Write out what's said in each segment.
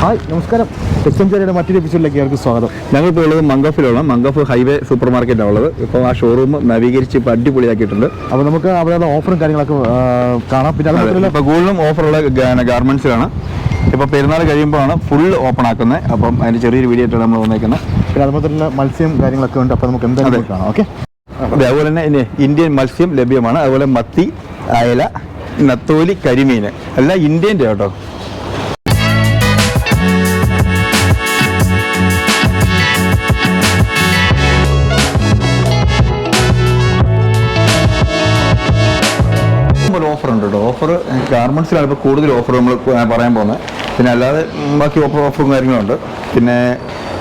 Hi നമസ്കാരം. തെക്കഞ്ചേരിയുടെ മറ്റൊരു എപ്പിസോഡിലേക്ക് അവർക്ക് സ്വാഗതം. ഞങ്ങളിപ്പോൾ ഉള്ളത് മംഗഫിലുള്ള മംഗഫ് ഹൈവേ സൂപ്പർ മാർക്കറ്റാണ് ഉള്ളത്. ഇപ്പോൾ ആ ഷോറൂം നവീകരിച്ച് ഇപ്പോൾ അടിപൊളിയാക്കിയിട്ടുണ്ട്. അപ്പോൾ നമുക്ക് അവിടെ ഓഫറും കാര്യങ്ങളൊക്കെ കാണാം. പിന്നെ ഇപ്പോൾ കൂടുതലും ഓഫറുള്ള ഗാർമെന്റ്സിലാണ് ഇപ്പോൾ പെരുന്നാൾ കഴിയുമ്പോഴാണ് ഫുൾ ഓപ്പൺ ആക്കുന്നത്. അപ്പം അതിന്റെ ചെറിയൊരു വീഡിയോ ആയിട്ടാണ് നമ്മൾ വന്നേക്കുന്നത്. പിന്നെ അതുപോലെ തന്നെ മത്സ്യം കാര്യങ്ങളൊക്കെ ഉണ്ട്. അപ്പോൾ നമുക്ക് എന്തായാലും കാണാം. ഓക്കെ? അതെ, അതുപോലെ തന്നെ ഇനി ഇന്ത്യൻ മത്സ്യം ലഭ്യമാണ്. അതുപോലെ മത്തി അയല നത്തോലി കരിമീൻ. അല്ല ഇന്ത്യന്റെ കേട്ടോ. ഓഫർ ഉണ്ട് കേട്ടോ ഓഫർ ഗാർമെൻസിലാണ് ഇപ്പോൾ കൂടുതൽ ഓഫർ നമ്മൾ പറയാൻ പോകുന്നത് പിന്നെ അല്ലാതെ ബാക്കി ഓഫർ ഓഫറും കാര്യങ്ങളുണ്ട്. പിന്നെ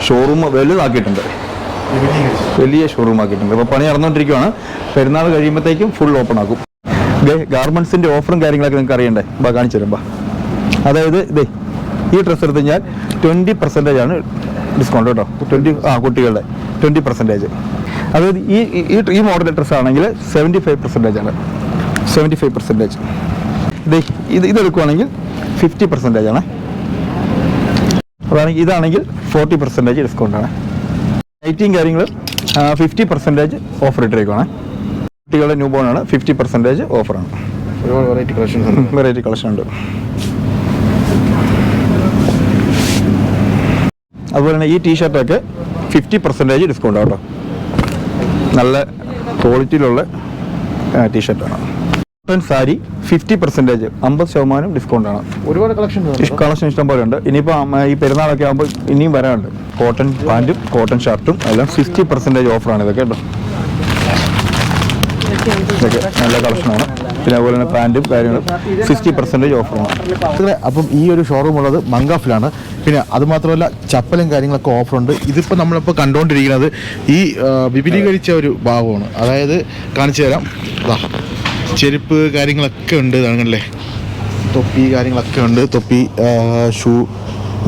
ഷോറൂം വലുതാക്കിയിട്ടുണ്ട്. വലിയ ഷോറൂം ആക്കിയിട്ടുണ്ട്. അപ്പോൾ പണി നടന്നുകൊണ്ടിരിക്കുകയാണ് പെരുന്നാൾ കഴിയുമ്പോഴത്തേക്കും ഫുൾ ഓപ്പൺ ആക്കും. ഗാർമെൻസിന്റെ ഓഫറും കാര്യങ്ങളൊക്കെ നിങ്ങൾക്ക് അറിയണ്ടേ? ബാ കാണിച്ചു തരാം ബാ. അതായത് ഇതേ ഈ ഡ്രസ്സ് എടുത്ത് ഞാൻ ട്വന്റി പെർസെന്റേജ് ആണ് ഡിസ്കൗണ്ട് കേട്ടോ. ട്വന്റി ആ കുട്ടികളുടെ ട്വന്റി പെർസെന്റേജ് അതായത് ഈ ഈ- ഈ ഈ മോഡൽ ഡ്രസ്സ് ആണെങ്കിൽ സെവന്റി ഫൈവ് പെർസെന്റേജ് ആണ്. Seventy five percentage. ഇത് ഇത് ഇതെടുക്കുവാണെങ്കിൽ ഫിഫ്റ്റി പെർസെന്റേജ് ആണ് അതാണെങ്കിൽ ഇതാണെങ്കിൽ ഫോർട്ടി പെർസെന്റേജ് ഡിസ്കൗണ്ടാണ്. ലൈറ്റിങ് കാര്യങ്ങൾ ഫിഫ്റ്റി പെർസെന്റേജ് ഓഫർ ഇട്ടിരിക്കുവാണ്. കുട്ടികളുടെ ന്യൂ ബോൺ ആണ് ഫിഫ്റ്റി പെർസെന്റേജ് ഓഫറാണ്. ഒരുപാട് വെറൈറ്റി കളക്ഷൻ ഉണ്ട്. വെറൈറ്റി കളക്ഷൻ ഉണ്ട്. അതുപോലെ തന്നെ ഈ ടീഷർട്ടൊക്കെ ഫിഫ്റ്റി പെർസെന്റേജ് ഡിസ്കൗണ്ട് കേട്ടോ നല്ല ക്വാളിറ്റിയിലുള്ള ടീഷർട്ടാണ് കോട്ടൺ സാരി ഫിഫ്റ്റി പെർസെന്റേജ് അമ്പത് ശതമാനം ഡിസ്കൗണ്ട് ആണ്. ഒരുപാട് കളക്ഷൻ കളക്ഷൻ ഇഷ്ടം പോലെ ഉണ്ട്. ഇനിയിപ്പോൾ ഈ പെരുന്നാളൊക്കെ ആകുമ്പോൾ ഇനിയും വരാനുണ്ട്. കോട്ടൺ പാന്റും കോട്ടൺ ഷർട്ടും എല്ലാം ഫിഫ്റ്റി പെർസെന്റേജ് ഓഫറാണ് ഇതൊക്കെ കേട്ടോ ഇതൊക്കെ നല്ല കളക്ഷനാണ് പിന്നെ അതുപോലെ തന്നെ പാന്റും കാര്യങ്ങളും സിക്സ്റ്റി പെർസെന്റേജ് ഓഫറാണ് അപ്പം ഈ ഒരു ഷോറൂം ഉള്ളത് മങ്കാഫിലാണ്. പിന്നെ അതുമാത്രമല്ല ചപ്പലും കാര്യങ്ങളൊക്കെ ഓഫറുണ്ട് ഇതിപ്പോൾ നമ്മളിപ്പോൾ കണ്ടുകൊണ്ടിരിക്കുന്നത് ഈ വിപുലീകരിച്ച ഒരു ഭാഗമാണ്. അതായത് കാണിച്ചു തരാം. ചെരുപ്പ് കാര്യങ്ങളൊക്കെ ഉണ്ട് ഇതാണല്ലേ? തൊപ്പി കാര്യങ്ങളൊക്കെ ഉണ്ട്. തൊപ്പി ഷൂ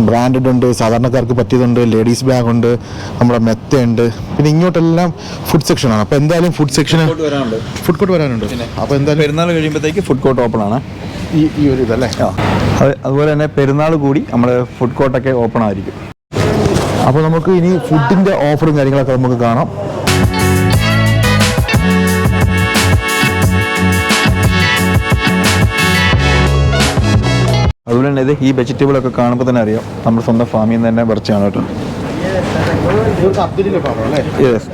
ബ്രാൻഡഡ് ഉണ്ട് സാധാരണക്കാർക്ക് പറ്റിയതുണ്ട് ലേഡീസ് ബാഗ് ഉണ്ട് നമ്മുടെ മെത്ത ഉണ്ട്. പിന്നെ ഇങ്ങോട്ടെല്ലാം ഫുഡ് സെക്ഷനാണ് അപ്പോൾ എന്തായാലും ഫുഡ് സെക്ഷൻ വരാനുണ്ട്. ഫുഡ് കോർട്ട് വരാനുണ്ട്. അപ്പോൾ എന്തായാലും പെരുന്നാൾ കഴിയുമ്പോഴത്തേക്ക് ഫുഡ് കോർട്ട് ഓപ്പൺ ആണ്. ഈ ഈ ഒരു ഇതല്ലേ അതെ അതുപോലെ തന്നെ പെരുന്നാൾ കൂടി നമ്മുടെ ഫുഡ് കോർട്ടൊക്കെ ഓപ്പൺ ആയിരിക്കും. അപ്പോൾ നമുക്ക് ഇനി ഫുഡിന്റെ ഓഫറും കാര്യങ്ങളൊക്കെ നമുക്ക് കാണാം. തന്നെ ഇത് ഈ വെജിറ്റബിൾ ഒക്കെ കാണുമ്പോൾ തന്നെ അറിയാം. നമ്മുടെ സ്വന്തം ഫാമിൽ നിന്ന് തന്നെ പറിച്ചാണ് കേട്ടോ yes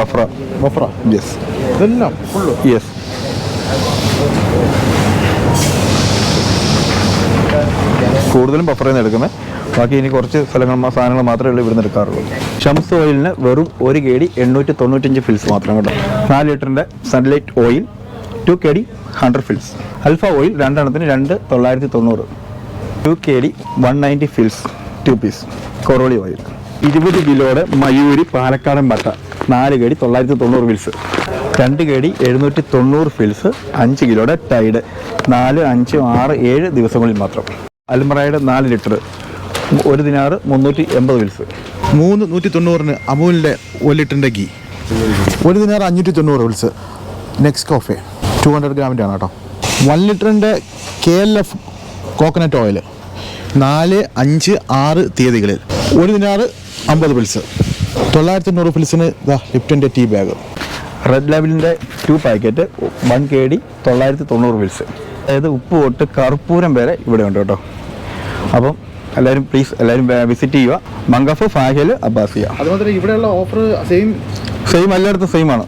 Wafra Wafra yes yes കൂടുതലും ബഫറിൽ നിന്ന് എടുക്കുന്നത് ബാക്കി ഇനി കുറച്ച് സ്ഥലങ്ങൾ സാധനങ്ങൾ മാത്രമേ ഉള്ളൂ ഇവിടുന്ന് എടുക്കാറുള്ളൂ. ഷംസ് ഓയിലിന് വെറും ഒരു കെ ഡി എണ്ണൂറ്റി തൊണ്ണൂറ്റഞ്ച് ഫിൽസ് മാത്രം കേട്ടോ. നാല് ലിറ്ററിന്റെ Sunlight oil two K D hundred fils Alfa oil രണ്ടെണ്ണത്തിന് രണ്ട് തൊള്ളായിരത്തി തൊണ്ണൂറ്. Two K D one ninety fils two piece കൊറോളി oil. ഇരുപത് കിലോയുടെ മയൂരി പാലക്കാടൻ ബട്ട നാല് കേടി തൊള്ളായിരത്തി തൊണ്ണൂറ് ഫിൽസ്. രണ്ട് കേടി എഴുന്നൂറ്റി തൊണ്ണൂറ് ഫിൽസ് അഞ്ച് കിലോയുടെ ടൈഡ് നാല് അഞ്ച് ആറ് ഏഴ് ദിവസങ്ങളിൽ മാത്രം. അൽമറയുടെ നാല് ലിറ്റർ ഒരു ദിനാറ് മുന്നൂറ്റി എൺപത് ഫിൽസ്. മൂന്ന് നൂറ്റി തൊണ്ണൂറിന് അമൂലിന്റെ ഒരു ലിറ്ററിന്റെ ഗീ. ഒരു ദിനാറ് അഞ്ഞൂറ്റി തൊണ്ണൂറ് fils. Next coffee two hundred ഗ്രാമിന്റെ ആണ് കേട്ടോ. വൺ ലിറ്ററിന്റെ K L F coconut oil നാല് അഞ്ച് ആറ് തീയതികളിൽ. ഒരു ദിനാറ് അമ്പത് പിൽസ് തൊള്ളായിരത്തി തൊണ്ണൂറ് പിൽസിന് ഇതാ ലിപ്റ്റന്റെ tea bag red ലെവലിന്റെ two packet one K D തൊള്ളായിരത്തി തൊണ്ണൂറ് ഫിൽസ് അതായത് ഉപ്പ് തൊട്ട് കർപ്പൂരം വരെ ഇവിടെ ഉണ്ട് കേട്ടോ. അപ്പം എല്ലാവരും പ്ലീസ് എല്ലാവരും വിസിറ്റ് ചെയ്യുക. Mangaf Fahaheel Abbasiya. അതുമാത്രം ഇവിടെയുള്ള ഓഫർ സെയിം സെയിം എല്ലായിടത്തും സെയിം ആണ്.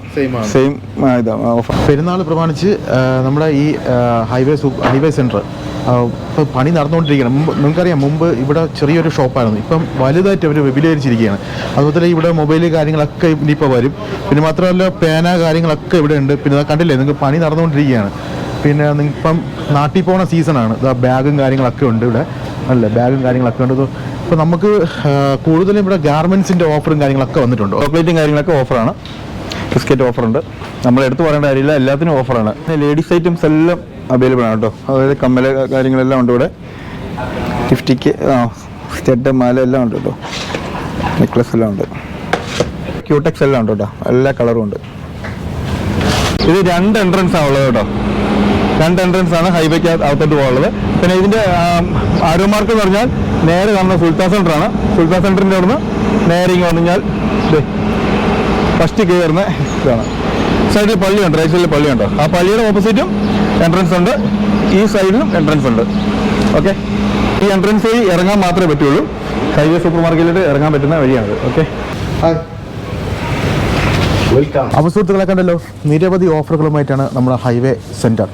സെയിം ഇതാ ഓഫർ പെരുന്നാൾ പ്രമാണിച്ച് നമ്മുടെ ഈ ഹൈവേ ഹൈവേ സെന്റർ ഇപ്പോൾ പണി നടന്നുകൊണ്ടിരിക്കുകയാണ്. മുമ്പ് നിങ്ങൾക്കറിയാം മുമ്പ് ഇവിടെ ചെറിയൊരു ഷോപ്പായിരുന്നു. ഇപ്പം വലുതായിട്ട് അവർ വിപുലീകരിച്ചിരിക്കുകയാണ്. അതുപോലെ തന്നെ ഇവിടെ മൊബൈൽ കാര്യങ്ങളൊക്കെ ഇനിയിപ്പോൾ വരും. പിന്നെ മാത്രമല്ല പേന കാര്യങ്ങളൊക്കെ ഇവിടെ ഉണ്ട്. പിന്നെ കണ്ടില്ലേ നിങ്ങൾക്ക് പണി നടന്നുകൊണ്ടിരിക്കുകയാണ്. പിന്നെ നിങ്ങൾ ഇപ്പം നാട്ടിൽ പോകുന്ന സീസണാണ് ഇതാ ബാഗും കാര്യങ്ങളൊക്കെ ഉണ്ട് ഇവിടെ. അല്ലേ ബാഗും കാര്യങ്ങളൊക്കെ ഉണ്ട്. അപ്പോൾ നമുക്ക് കൂടുതലും ഇവിടെ ഗാർമെൻസിന്റെ ഓഫറും കാര്യങ്ങളൊക്കെ വന്നിട്ടുണ്ട്. ചോക്ലേറ്റും കാര്യങ്ങളൊക്കെ ഓഫറാണ്. ബിസ്ക്കറ്റ് ഓഫറുണ്ട്. നമ്മൾ എടുത്തു പറയേണ്ട കാര്യമില്ല. എല്ലാത്തിനും ഓഫറാണ്. ലേഡീസ് ഐറ്റംസ് എല്ലാം അവൈലബിൾ ആണ് കേട്ടോ. അതായത് കമ്മല കാര്യങ്ങളെല്ലാം ഉണ്ട് ഇവിടെ. ഗിഫ്റ്റിക്ക് ആ സ്റ്റെഡ് മാല എല്ലാം ഉണ്ട് കേട്ടോ. നെക്ലസ് എല്ലാം ഉണ്ട്. ക്യൂടെക്സ് എല്ലാം ഉണ്ട് കേട്ടോ. എല്ലാ കളറും ഉണ്ട്. ഇത് രണ്ട് എൻട്രൻസ് ആണുള്ളത് കേട്ടോ. രണ്ട് എൻട്രൻസ് ആണ് ഹൈവേക്ക് അകത്തോട്ട് പോകാനുള്ളത്. പിന്നെ ഇതിന്റെ ആരോ മാർക്ക് എന്ന് പറഞ്ഞാൽ നേരെ കാണുന്ന സുൽത്താൻ സെന്റർ ആണ്. സുൽത്താൻ സെന്ററിന്റെ അവിടുന്ന് നേരെ ഇങ്ങ് വന്നു കഴിഞ്ഞാൽ ഫസ്റ്റ് കയറുന്ന ഇതാണ്. സൈഡിൽ പള്ളിയുണ്ട് റൈറ്റ് സൈഡിൽ പള്ളിയുണ്ട് ആ പള്ളിയുടെ ഓപ്പോസിറ്റും എൻട്രൻസ് ഉണ്ട്. ഈ സൈഡിലും എൻട്രൻസ് ഉണ്ട്. ഓക്കെ ഈ എൻട്രൻസ് വഴി ഇറങ്ങാൻ മാത്രമേ പറ്റുള്ളൂ. ഹൈവേ സൂപ്പർ മാർക്കറ്റിലോട്ട് ഇറങ്ങാൻ പറ്റുന്ന വഴിയാണ് ഓക്കെ അപ്പോൾ സുഹൃത്തുക്കളെ കണ്ടല്ലോ നിരവധി ഓഫറുകളുമായിട്ടാണ് നമ്മുടെ ഹൈവേ സെന്റർ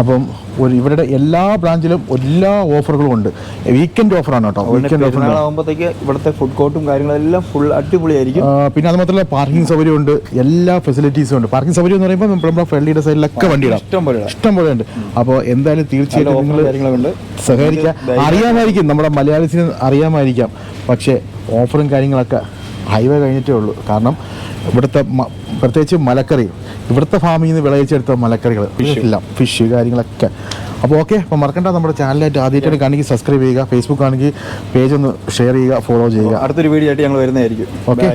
അപ്പം ഒരു ഇവരുടെ എല്ലാ ബ്രാഞ്ചിലും എല്ലാ ഓഫറുകളും ഉണ്ട്. വീക്കെൻഡ് ഓഫറാണ് കേട്ടോ. വീക്കെൻഡ് ഓഫർ ആകുമ്പോഴത്തേക്ക് ഇവിടുത്തെ ഫുഡ് കോർട്ടും കാര്യങ്ങളെല്ലാം ഫുൾ അടിപൊളിയായിരിക്കും. പിന്നെ അത് മാത്രമല്ല പാർക്കിംഗ് സൗകര്യം ഉണ്ട്. എല്ലാ ഫെസിലിറ്റീസും ഉണ്ട്. പാർക്കിംഗ് സൗകര്യം എന്ന് പറയുമ്പോൾ നമ്മുടെ ഫ്രണ്ടിയുടെ സൈഡിലൊക്കെ വണ്ടി ഇടാം ഇഷ്ടം പോലെ ഇടാം. ഇഷ്ടം പോലെ ഉണ്ട്. അപ്പോൾ എന്തായാലും തീർച്ചയായിട്ടും നിങ്ങൾ സഹകരിക്കുക അറിയാമായിരിക്കും. നമ്മുടെ മലയാളീസിന് അറിയാമായിരിക്കാം. പക്ഷേ ഓഫറും കാര്യങ്ങളൊക്കെ ഹൈവേ കഴിഞ്ഞിട്ടേ ഉള്ളൂ. കാരണം ഇവിടുത്തെ പ്രത്യേകിച്ച് മലക്കറി ഇവിടുത്തെ ഫാമിൽ നിന്ന് വിളയിച്ചെടുത്ത മലക്കറികൾ ഇല്ല ഫിഷ് കാര്യങ്ങളൊക്കെ. അപ്പോൾ ഓക്കെ അപ്പോൾ മറക്കണ്ട നമ്മുടെ ചാനലായിട്ട് ആദ്യമായിട്ട് കാണെങ്കിൽ സബ്സ്ക്രൈബ് ചെയ്യുക ഫേസ്ബുക്ക് ആണെങ്കിൽ പേജ് ഒന്ന് ഷെയർ ചെയ്യുക ഫോളോ ചെയ്യുക. അടുത്തൊരു വീഡിയോ ആയിട്ട് ഞങ്ങൾ വരുന്നതായിരിക്കും. ഓക്കെ.